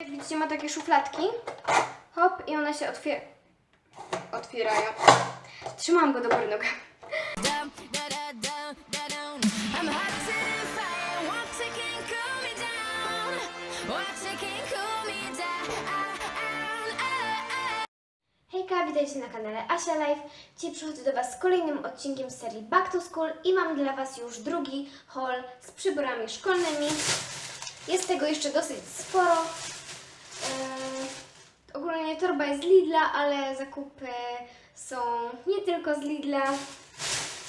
Jak widzicie, ma takie szufladki. Hop, i one się otwier otwierają. Trzymałam go do góry down. Hejka, witajcie na kanale Asia Live. Dzisiaj przychodzę do Was z kolejnym odcinkiem serii Back to School i mam dla Was już drugi haul z przyborami szkolnymi. Jest tego jeszcze dosyć sporo. Ogólnie torba jest z Lidla, ale zakupy są nie tylko z Lidla.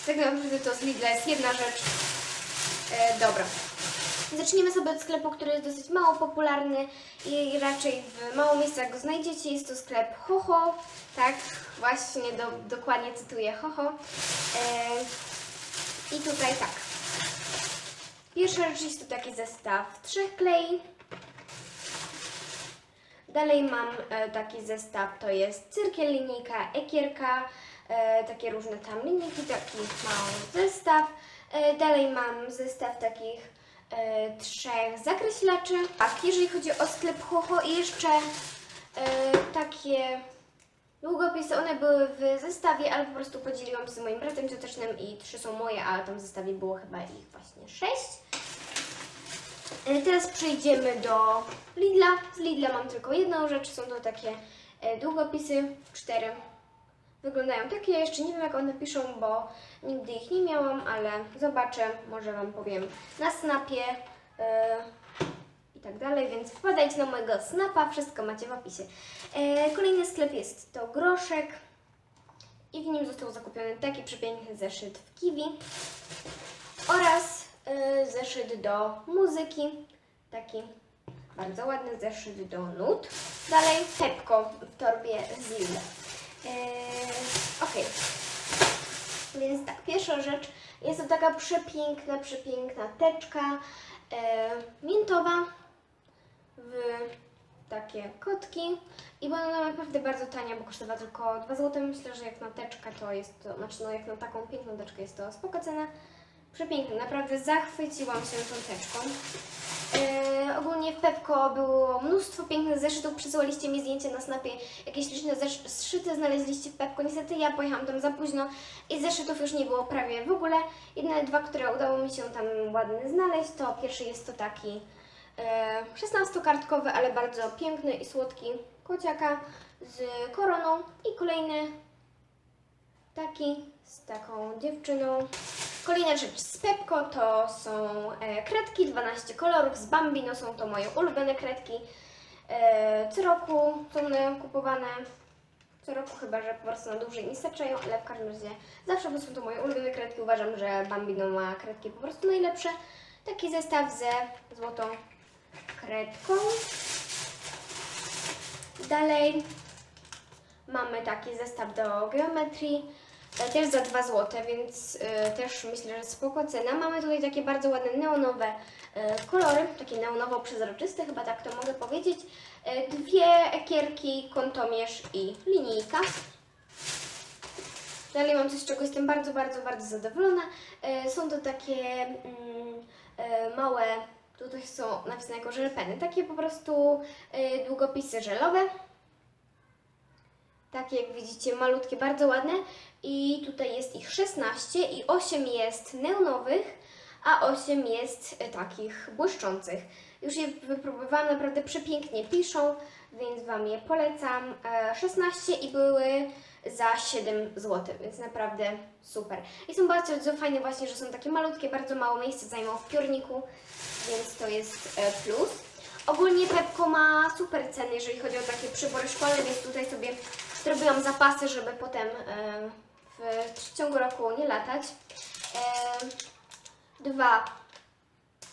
Tak naprawdę to z Lidla jest jedna rzecz. E, dobra. Zaczniemy sobie od sklepu, który jest dosyć mało popularny i raczej w mało miejscach go znajdziecie. Jest to sklep Hoho. Tak, właśnie do, dokładnie cytuję Hoho. E, I tutaj tak. Pierwsza rzecz jest to taki zestaw trzech klei. Dalej mam e, taki zestaw, to jest cyrkiel, linijka, ekierka, e, takie różne tam linijki, taki mały zestaw. E, dalej mam zestaw takich trzech zakreślaczy. Tak, jeżeli chodzi o sklep Hoho i jeszcze takie długopisy, one były w zestawie, ale po prostu podzieliłam się z moim bratem ciotecznym i trzy są moje, a tam w zestawie było chyba ich właśnie sześć. E, Teraz przejdziemy do Lidla. Z Lidla mam tylko jedną rzecz, są to takie e, długopisy, cztery. Wyglądają takie, ja jeszcze nie wiem jak one piszą, bo nigdy ich nie miałam, ale zobaczę, może Wam powiem na snapie e, i tak dalej, więc wpadajcie na mojego snapa, wszystko macie w opisie. E, kolejny sklep jest to Groszek i w nim został zakupiony taki przepiękny zeszyt w kiwi oraz zeszyt do muzyki. Taki bardzo ładny zeszyt do nut. Dalej Pepko w torbie z Lidl. Yy, Okej. Więc tak, pierwsza rzecz jest to taka przepiękna, przepiękna teczka yy, mintowa w takie kotki i była ona naprawdę bardzo tania, bo kosztowała tylko 2 zł. Myślę, że jak na teczkę to jest to, znaczy no jak na taką piękną teczkę jest to spoko cena. Przepiękne, naprawdę zachwyciłam się tą teczką. Yy, ogólnie w Pepko było mnóstwo pięknych zeszytów, przesyłaliście mi zdjęcia na snapie, jakieś liczne zesz- zeszyty znaleźliście w Pepko. Niestety ja pojechałam tam za późno i zeszytów już nie było prawie w ogóle. Jedyne dwa, które udało mi się tam ładne znaleźć, to pierwszy jest to taki e, 16-kartkowy, ale bardzo piękny i słodki kociaka z koroną i kolejny taki z taką dziewczyną. Kolejna rzecz z Pepko to są e, kredki 12 kolorów z Bambino, są to moje ulubione kredki. E, co roku są one kupowane, co roku chyba, że po prostu na dłużej nie starczają, ale w każdym razie zawsze są to moje ulubione kredki. Uważam, że Bambino ma kredki po prostu najlepsze. Taki zestaw ze złotą kredką. Dalej mamy taki zestaw do geometrii, też za 2 zł, więc e, też myślę, że spoko cena. Mamy tutaj takie bardzo ładne neonowe e, kolory, takie neonowo-przezroczyste, chyba tak to mogę powiedzieć. E, dwie ekierki, kątomierz i linijka. Dalej mam coś, z czego jestem bardzo, bardzo, bardzo zadowolona. E, Są to takie mm, e, małe, tutaj są napisane jako żelpeny, takie po prostu e, długopisy żelowe. Takie jak widzicie, malutkie, bardzo ładne. I tutaj jest ich 16 i 8 jest neonowych, a 8 jest e, takich błyszczących. Już je wypróbowałam, naprawdę przepięknie piszą, więc Wam je polecam. E, 16 i były za 7 zł, więc naprawdę super. I są bardzo, fajne właśnie, że są takie malutkie, bardzo mało miejsca zajmą w piórniku, więc to jest e, plus. Ogólnie Pepko ma super ceny, jeżeli chodzi o takie przybory szkolne, więc tutaj sobie zrobiłam zapasy, żeby potem e, w ciągu roku nie latać. Dwa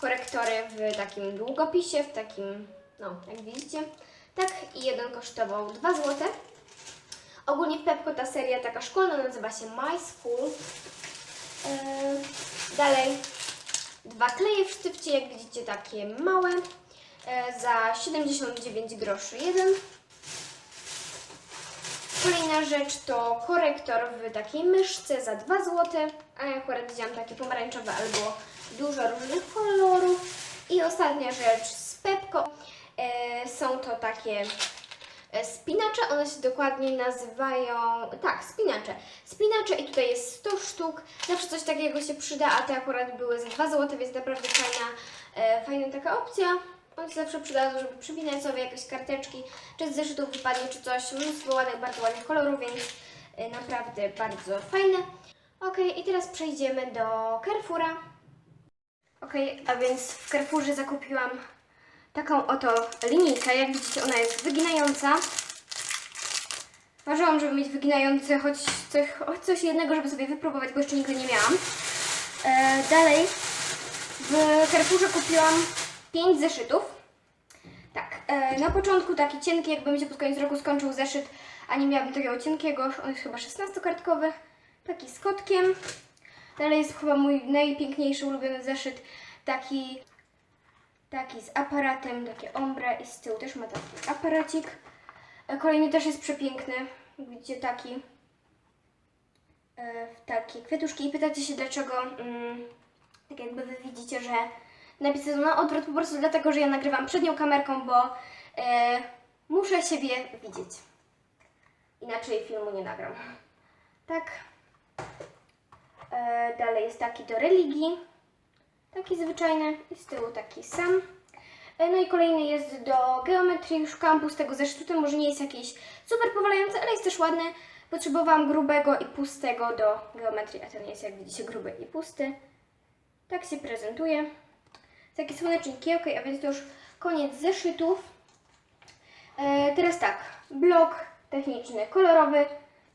korektory w takim długopisie, w takim, no jak widzicie. Tak, i jeden kosztował 2 zł. Ogólnie w Pepko ta seria taka szkolna nazywa się My School. Dalej dwa kleje w sztywcie, jak widzicie takie małe, e, za 79 groszy jeden. Kolejna rzecz to korektor w takiej myszce za 2 zł, a ja akurat wziąłam takie pomarańczowe albo dużo różnych kolorów. I ostatnia rzecz z Pepko E, są to takie e, spinacze, one się dokładnie nazywają, tak, spinacze. Spinacze i tutaj jest 100 sztuk, zawsze coś takiego się przyda, a te akurat były za 2 zł, więc naprawdę fajna, e, fajna taka opcja. One się zawsze przydadzą, żeby przypinać sobie jakieś karteczki, czy z zeszytów wypadnie, czy coś. Mnóstwo ładnych, bardzo ładnych kolorów, więc e, naprawdę bardzo fajne. Ok, i teraz przejdziemy do Carrefoura. Ok, a więc w Carrefourze zakupiłam taką oto linijkę. Jak widzicie, ona jest wyginająca. Marzyłam, żeby mieć wyginający choć coś, choć coś jednego, żeby sobie wypróbować, bo jeszcze nigdy nie miałam. E, dalej w Carrefourze kupiłam 5 zeszytów. Tak, e, na początku taki cienki, jakby mi się pod koniec roku skończył zeszyt, a nie miałabym takiego cienkiego, on jest chyba 16-kartkowy, taki z kotkiem. Dalej jest chyba mój najpiękniejszy ulubiony zeszyt, taki, taki z aparatem, takie ombre i z tyłu też ma taki aparacik. E, Kolejny też jest przepiękny, widzicie taki, e, takie kwiatuszki i pytacie się dlaczego, mm, tak jakby wy widzicie, że napis jest na odwrót, po prostu dlatego, że ja nagrywam przednią kamerką, bo e, muszę siebie widzieć. Inaczej filmu nie nagram. Tak. E, dalej jest taki do religii. Taki zwyczajny i z tyłu taki sam. E, no i kolejny jest do geometrii. Szukałam pustego zeszytu. Ten może nie jest jakiś super powalający, ale jest też ładny. Potrzebowałam grubego i pustego do geometrii, a ten jest jak widzicie gruby i pusty. Tak się prezentuje. Takie słoneczniki, ok, a więc to już koniec zeszytów. E, teraz tak, blok techniczny, kolorowy.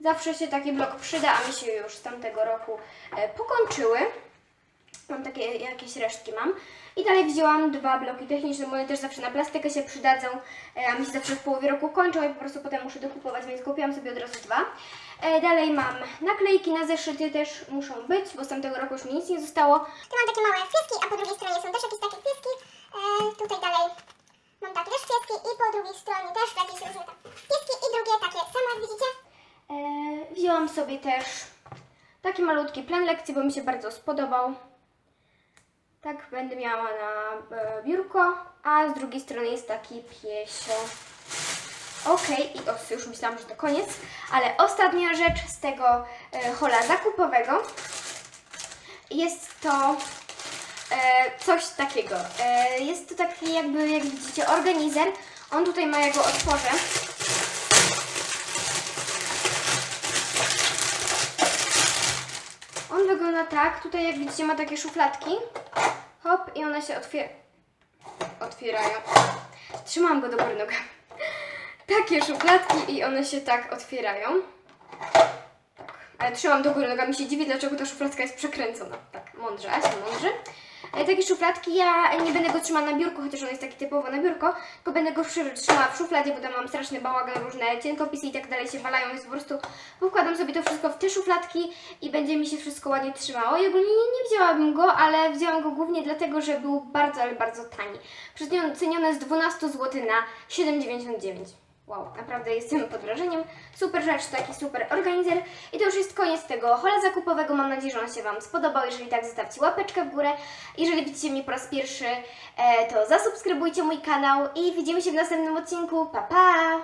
Zawsze się taki blok przyda, a mi się już z tamtego roku e, pokończyły. Mam takie jakieś resztki mam. I dalej wzięłam dwa bloki techniczne, bo one też zawsze na plastykę się przydadzą, e, a mi się zawsze w połowie roku kończą i po prostu potem muszę dokupować, więc kupiłam sobie od razu dwa. E, dalej mam naklejki na zeszyty też muszą być, bo z tamtego roku już mi nic nie zostało. Tu mam takie małe fieski, a po drugiej stronie są też jakieś takie fieski. E, tutaj dalej mam takie też i po drugiej stronie też jakieś różne tam i drugie takie samo jak widzicie. Wzięłam sobie też taki malutki plan lekcji, bo mi się bardzo spodobał. Tak będę miała na e, biurko, a z drugiej strony jest taki piesio. Ok, i o, już myślałam, że to koniec, ale ostatnia rzecz z tego e, hola zakupowego jest to e, coś takiego. Jest to taki jakby, jak widzicie, organizer. On tutaj ma, ja go. On wygląda tak. Tutaj jak widzicie ma takie szufladki. Hop i one się otwier otwierają. Trzymałam go do góry nogami. Takie szufladki i one się tak otwierają. Tak. Ale trzymam do góry nogami się dziwi, dlaczego ta szufladka jest przekręcona. Tak, mądrze, Asia, mądrze. E, Takie szufladki, ja nie będę go trzymała na biurku, chociaż on jest taki typowo na biurko, tylko będę go trzymała w szufladzie, bo tam mam straszny bałagan, różne cienkopisy i tak dalej się walają, więc po prostu pokładam sobie to wszystko w te szufladki i będzie mi się wszystko ładnie trzymało. I ogólnie nie, nie wzięłabym go, ale wzięłam go głównie dlatego, że był bardzo, ale bardzo tani. Przeceniony z 12 zł na 7,99. Wow, naprawdę jestem pod wrażeniem. Super rzecz, taki super organizer. I to już jest koniec tego hola zakupowego. Mam nadzieję, że on się Wam spodobał. Jeżeli tak, zostawcie łapeczkę w górę. Jeżeli widzicie mnie po raz pierwszy, e, to zasubskrybujcie mój kanał i widzimy się w następnym odcinku. Pa, pa!